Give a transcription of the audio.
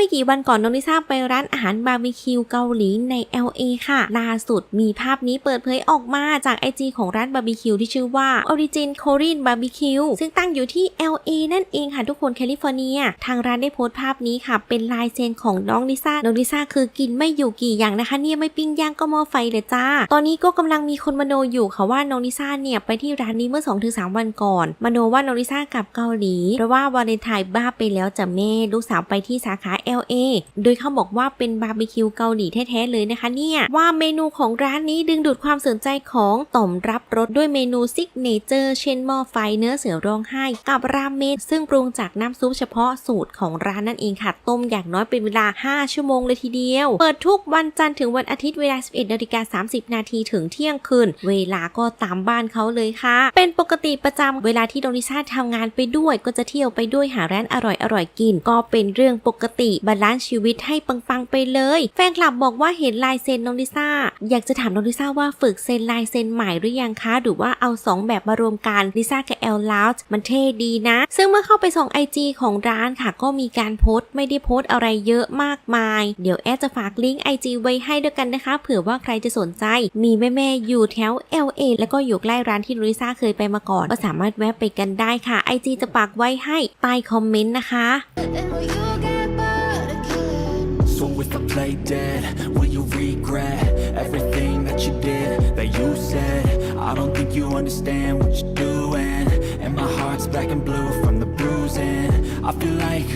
ไม่กี่วันก่อนน้องลิซ่าไปร้านอาหารบาร์บีคิวเกาหลีใน LA ค่ะ ล่าสุดมีภาพนี้เปิดเผยออกมาจาก IG ของร้านบาร์บีคิวที่ชื่อว่า Origin Korean Barbecue ซึ่งตั้งอยู่ที่ LA นั่นเองค่ะทุกคนแคลิฟอร์เนีย ทางร้านได้โพสต์ภาพนี้ค่ะ เป็นลายเซ็นของน้องลิซ่า น้องลิซ่าคือกินไม่อยู่กี่อย่างนะคะ เนี่ยไม่ปิ้งย่างก็หม้อไฟเลยจ้า ตอนนี้ก็กำลังมีคนมโนอยู่ค่ะว่าน้องลิซ่าเนี่ยไปที่ร้านนี้เมื่อ 2-3 วันก่อน มโนว่าน้องลิซ่ากลับเกาหลีเพราะว่าวาเลนไทน์บ้าไปแล้วจ้ะแม่ลูกสาวไปที่สาขา LA โดยเขาบอกว่าเป็นบาร์บีคิวเกาหลีแท้ๆเลยนะคะเนี่ยว่าเมนูของร้านนี้ดึงดูดความสนใจของต่อมรับรสด้วยเมนูซิกเนเจอร์เช่นหม้อไฟเนื้อเสือร้องไห้ กับราเมนซึ่งปรุงจากน้ำซุปเฉพาะสูตรของร้านนั่นเองค่ะ ต้มอย่างน้อยเป็นเวลา 5 ชั่วโมงเลยทีเดียว เปิดทุกวันจันทร์ถึงวันอาทิตย์เวลา 11นาฬิกา30 นาทีถึงเที่ยงคืน เวลาก็ตามบ้านเขาเลยค่ะ เป็นปกติประจำเวลาที่โดนิซ่าทำงานไปด้วย ก็จะเที่ยวไปด้วยหาร้านอร่อยๆกิน ก็เป็นเรื่องปกติบาลานซ์ชีวิตให้ปังๆไปเลย แฟนคลับบอกว่าเห็นลายเซ็นน้องลิซ่า อยากจะถามน้องลิซ่าว่าฝึกเซ็นลายเซ็นใหม่หรือยังคะ หรือว่าเอา 2 แบบมารวมกันลิซ่ากับแอลลาวมันเท่ดีนะ ซึ่งเมื่อเข้าไปส่อง IG ของร้านค่ะ ก็มีการโพสต์ไม่ได้โพสต์อะไรเยอะมากมาย เดี๋ยวแอดจะฝากลิงก์ IG ไว้ให้ด้วยกันนะคะ เผื่อว่าใครจะสนใจ มีแม่ๆอยู่แถว LA แล้วก็อยู่ใกล้ร้านที่ลิซ่าเคยไปมาก่อน ก็สามารถแวะไปกันได้ค่ะ IG จะปักไว้ให้ใต้คอมเมนต์นะคะ So if I play dead, will you regret everything that you did, that you said? I don't think you understand what you're doing. And my heart's black and blue from the bruising. I feel like